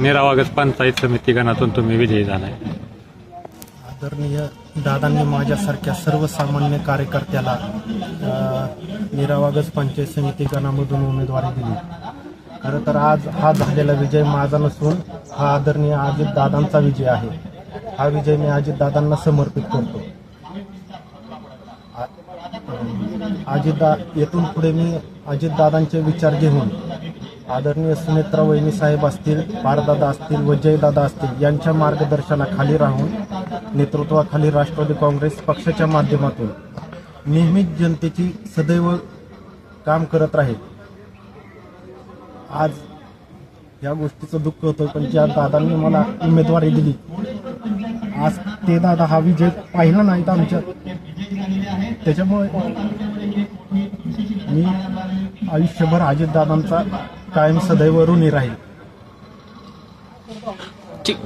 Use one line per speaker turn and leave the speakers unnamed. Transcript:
निरावागत पंचायत समिती गणातून तुम्ही विजयी झालाय.
आदरणीय दादांनी माझ्यासारख्या सर्वसामान्य कार्यकर्त्याला अ, पंचायत समिती गणामधून उमेदवारी दिली. खरं तर आज हा झालेला विजय माझा नसून हा आदरणीय अजित दादांचा विजय आहे. हा विजय मी अजित दादांना समर्पित करतो. अजितदा येथून पुढे मी अजितदादांचे विचार घेऊन आदरणीय सुनेत्रा वहिनी साहेब असतील पारदादा असतील वजयदादा असतील यांच्या मार्गदर्शनाखाली राहून नेतृत्वाखाली राष्ट्रवादी काँग्रेस पक्षाच्या माध्यमातून नेहमीच जनतेची सदैव काम करत राहील. आज या गोष्टीचं दुःख होतं पण ज्या दादांनी मला उमेदवारी दिली आज ते दादा हा विजय पाहिला नाहीत आमच्या त्याच्यामुळे मी आयुष्यभर अजितदादांचा कायम सदैव ऋणी राहील.
ठीक.